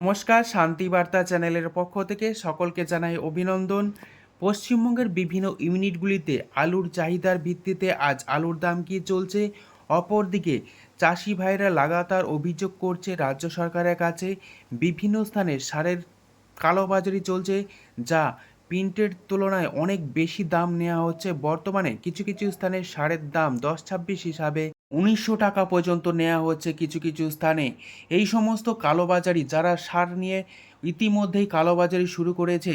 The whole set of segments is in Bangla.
নমস্কার, শান্তি বার্তা চ্যানেলের পক্ষ থেকে সকলকে জানাই অভিনন্দন। পশ্চিমবঙ্গের বিভিন্ন ইউনিটগুলিতে আলুর চাহিদার ভিত্তিতে আজ আলুর দাম কি চলছে? অপরদিকে, চাষি ভাইরা লাগাতার অভিযোগ করছে, রাজ্য সরকারের কাছে বিভিন্ন স্থানে সারের কালোবাজারি চলছে, যা প্রিন্টের তুলনায় অনেক বেশি দাম নেওয়া হচ্ছে বর্তমানে। কিছু কিছু স্থানে সারের দাম দশ ছাব্বিশ হিসাবে উনিশশো টাকা পর্যন্ত নেওয়া হচ্ছে কিছু কিছু স্থানে। এই সমস্ত কালোবাজারি যারা সার নিয়ে ইতিমধ্যেই কালোবাজারি শুরু করেছে,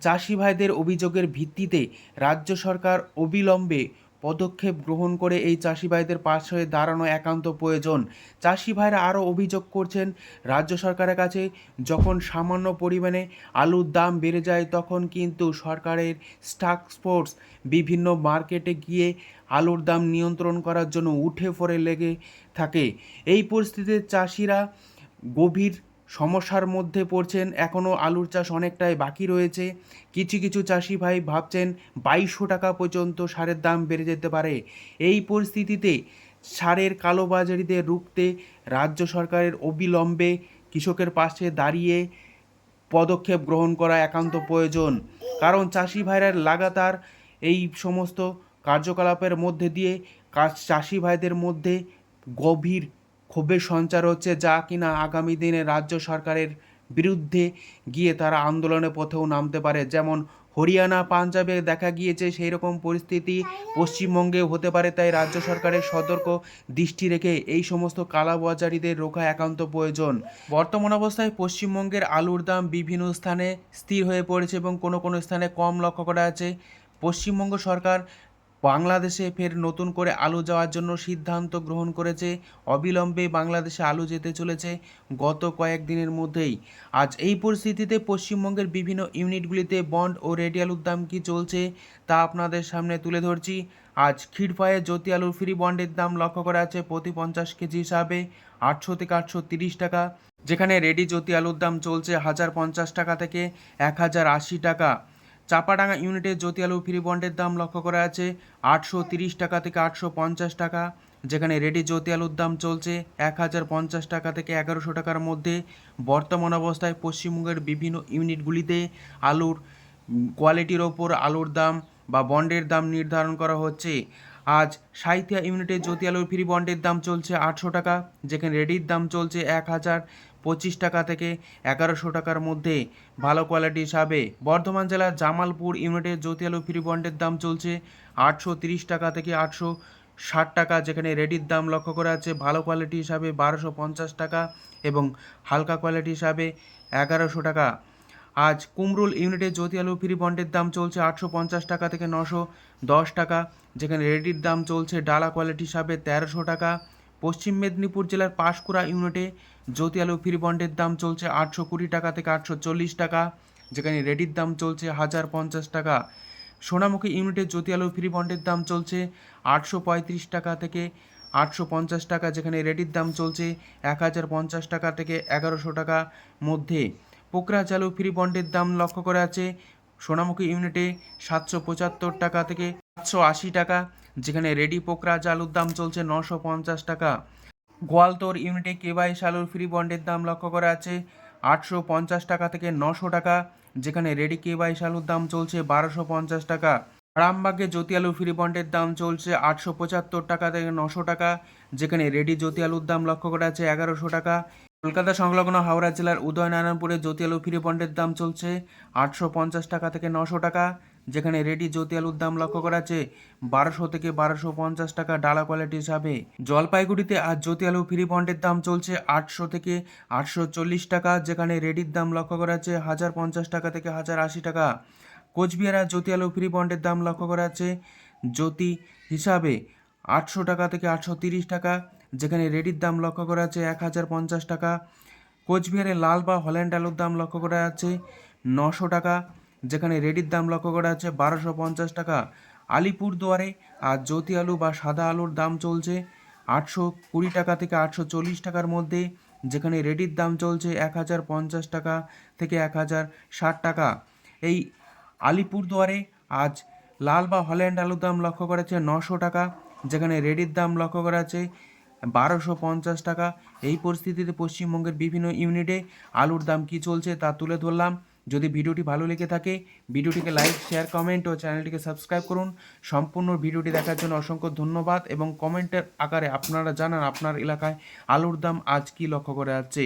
চাষি ভাইদের অভিযোগের ভিত্তিতে রাজ্য সরকার অবিলম্বে পদক্ষেপ গ্রহণ করে এই চাষি ভাইদের পাশে হয়ে দাঁড়ানো একান্ত প্রয়োজন। চাষি ভাইরা আরও অভিযোগ করছেন, রাজ্য সরকারের কাছে যখন সামান্য পরিমাণে আলুর দাম বেড়ে যায় তখন কিন্তু সরকারের স্টাক স্পোর্টস বিভিন্ন মার্কেটে গিয়ে আলুর দাম নিয়ন্ত্রণ করার জন্য উঠে পড়ে লেগে থাকে। এই পরিস্থিতিতে চাষিরা গভীর সমস্যার মধ্যে পড়ছেন। এখনও আলুর চাষ অনেকটাই বাকি রয়েছে। কিছু কিছু চাষি ভাই ভাবছেন বাইশশো টাকা পর্যন্ত সারের দাম বেড়ে যেতে পারে। এই পরিস্থিতিতে সারের কালোবাজারিদের রুখতে রাজ্য সরকারের অবিলম্বে কৃষকের পাশে দাঁড়িয়ে পদক্ষেপ গ্রহণ করা একান্ত প্রয়োজন। কারণ চাষি ভাইরা লাগাতার এই সমস্ত কার্যকলাপের মধ্যে দিয়ে চাষি ভাইদের মধ্যে গভীর ক্ষোভের সঞ্চার হচ্ছে যা কিনা আগামী দিনে রাজ্য সরকারের বিরুদ্ধে গিয়ে তারা আন্দোলনের পথেও নামতে পারে। যেমন হরিয়ানা, পাঞ্জাবে দেখা গিয়েছে সেই রকম পরিস্থিতি। পশ্চিমবঙ্গেও হতে পারে, তাই রাজ্য সরকারের সতর্ক দৃষ্টি রেখে এই সমস্ত কালাবাজারিদের রোখা একান্ত প্রয়োজন। বর্তমান অবস্থায় পশ্চিমবঙ্গের আলুর দাম বিভিন্ন স্থানে স্থির হয়ে পড়েছে এবং কোনো কোনো স্থানে কম লক্ষ্য করা আছে পশ্চিমবঙ্গ সরকার বাংলাদেশে ফের নতুন করে আলু যাওয়ার জন্য সিদ্ধান্ত গ্রহণ করেছে। অবিলম্বে বাংলাদেশে আলু যেতে চলেছে গত কয়েকদিনের মধ্যেই। আজ এই পরিস্থিতিতে পশ্চিমবঙ্গের বিভিন্ন ইউনিটগুলিতে বন্ড ও রেডি আলুর দাম কী চলছে তা আপনাদের সামনে তুলে ধরছি। আজ ক্ষীরপায়ে জ্যোতি আলুর ফ্রি বন্ডের দাম লক্ষ্য করা আছে প্রতি পঞ্চাশ কেজি হিসাবে আটশো থেকে আটশো তিরিশ টাকা। যেখানে রেডি জ্যোতি আলুর দাম চলছে হাজার পঞ্চাশ টাকা থেকে এক হাজার আশি টাকা। চাপাডাঙ্গা ইউনিটে জ্যোতি আলু ফ্রি বন্ডের দাম লক্ষ্য করা আছে আটশো তিরিশ টাকা থেকে আটশো পঞ্চাশ টাকা, যেখানে রেডি জ্যোতি আলুর দাম চলছে এক হাজার পঞ্চাশ টাকা থেকে এগারোশো টাকার মধ্যে। বর্তমান অবস্থায় পশ্চিমবঙ্গের বিভিন্ন ইউনিটগুলিতে আলুর কোয়ালিটির ওপর আলুর দাম বা বন্ডের দাম নির্ধারণ করা হচ্ছে। আজ সাহিত্যা ইউনিটে জ্যোতি আলুর ফ্রি বন্ডের দাম চলছে আটশো টাকা, যেখানে রেডির দাম চলছে এক হাজার পঁচিশ টাকা থেকে এগারোশো টাকার মধ্যে ভালো কোয়ালিটি হিসাবে বর্ধমান জেলার জামালপুর ইউনিটে জ্যোতি আলু ফ্রি বন্ডের দাম চলছে আটশো তিরিশ টাকা থেকে আটশো ষাট টাকা, যেখানে রেডির দাম লক্ষ্য করা আছে ভালো কোয়ালিটি হিসাবে বারোশো পঞ্চাশ টাকা এবং হালকা কোয়ালিটি হিসাবে এগারোশো টাকা। আজ কুমরুল ইউনিটে জ্যোতি আলু ফ্রি বন্ডের দাম চলছে আটশো পঞ্চাশ টাকা থেকে নশো দশ টাকা, যেখানে রেডির দাম চলছে ডালা কোয়ালিটি হিসাবে তেরোশো টাকা। পশ্চিম মেদিনীপুর জেলার পাঁশকুড়া ইউনিটে জ্যোতি আলু ফ্রি বন্ডের দাম চলছে আটশো কুড়ি টাকা থেকে আটশো চল্লিশ টাকা, যেখানে রেডির দাম চলছে হাজার পঞ্চাশ টাকা। সোনামুখী ইউনিটে জ্যোতি আলু ফ্রি বন্ডের দাম চলছে আটশো পঁয়ত্রিশ টাকা থেকে আটশো পঞ্চাশ টাকা, যেখানে রেডির দাম চলছে এক হাজার পঞ্চাশ টাকা থেকে এগারোশো টাকা মধ্যে। পোকরা চালু ফ্রি বন্ডের দাম লক্ষ্য করা আছে সোনামুখী ইউনিটে সাতশো পঁচাত্তর টাকা থেকে সাতশো আশি টাকা, যেখানে রেডি পোকরা আলুর দাম চলছে নশো পঞ্চাশ টাকা। গোয়ালতোর ইউনিটে কেবাইশ আলুর ফ্রি বন্ডের দাম লক্ষ্য করা আছে। আটশো পঞ্চাশ টাকা থেকে নশো টাকা, যেখানে রেডি কেবাইশ আলুর দাম চলছে বারোশো পঞ্চাশ টাকা। রামবাগে জ্যোতি আলু ফ্রি বন্ডের দাম চলছে আটশো পঁচাত্তর টাকা থেকে নশো টাকা, যেখানে রেডি জ্যোতি আলুর দাম লক্ষ্য করা আছে এগারোশো টাকা। কলকাতা সংলগ্ন হাওড়া জেলার উদয়নারায়ণপুরে জ্যোতি আলু ফ্রি বন্ডের দাম চলছে আটশো পঞ্চাশ টাকা থেকে নশো টাকা যেখানে রেডি জ্যোতি আলুর দাম লক্ষ্য করা আছে, বারোশো থেকে বারোশো পঞ্চাশ টাকা ডালা কোয়ালিটি হিসাবে। জলপাইগুড়িতে আজ জ্যোতি ফ্রি বন্ডের দাম চলছে আটশো থেকে আটশো চল্লিশ টাকা, যেখানে রেডির দাম লক্ষ্য করা আছে হাজার পঞ্চাশ টাকা থেকে হাজার আশি টাকা। কোচবিহার জ্যোতি আলু ফ্রি বন্ডের দাম লক্ষ্য করা আছে জ্যোতি হিসাবে আটশো টাকা থেকে আটশো তিরিশ টাকা, যেখানে রেডির দাম লক্ষ্য করা আছে এক হাজার পঞ্চাশ টাকা। কোচবিহারে লাল বা হল্যান্ড আলুর দাম লক্ষ্য করা আছে নশো টাকা। যেখানে রেডির দাম লক্ষ্য করা আছে বারোশো পঞ্চাশ টাকা। আলিপুরদুয়ারে আর জ্যোতি আলু বা সাদা আলুর দাম চলছে আটশো কুড়ি টাকা থেকে আটশো চল্লিশ টাকার মধ্যে, যেখানে রেডির দাম চলছে এক হাজার পঞ্চাশ টাকা থেকে এক হাজার ষাট টাকা। এই আলিপুরদুয়ারে আজ লাল বা হল্যান্ড আলুর দাম লক্ষ্য করা আছে নশো টাকা, যেখানে রেডির দাম লক্ষ্য করা আছে বারোশো পঞ্চাশ টাকা। এই পরিস্থিতিতে পশ্চিমবঙ্গের বিভিন্ন ইউনিটে আলুর দাম কী চলছে তা তুলে ধরলাম। যদি ভিডিওটি ভালো লেগে থাকে, ভিডিওটিকে লাইক, শেয়ার, কমেন্ট ও চ্যানেলটিকে সাবস্ক্রাইব করুন। সম্পূর্ণ ভিডিওটি দেখার জন্য অসংখ্য ধন্যবাদ এবং কমেন্টের আকারে আপনারা জানান আপনার এলাকায় আলুর দাম আজ কি লক্ষ্য করা যাচ্ছে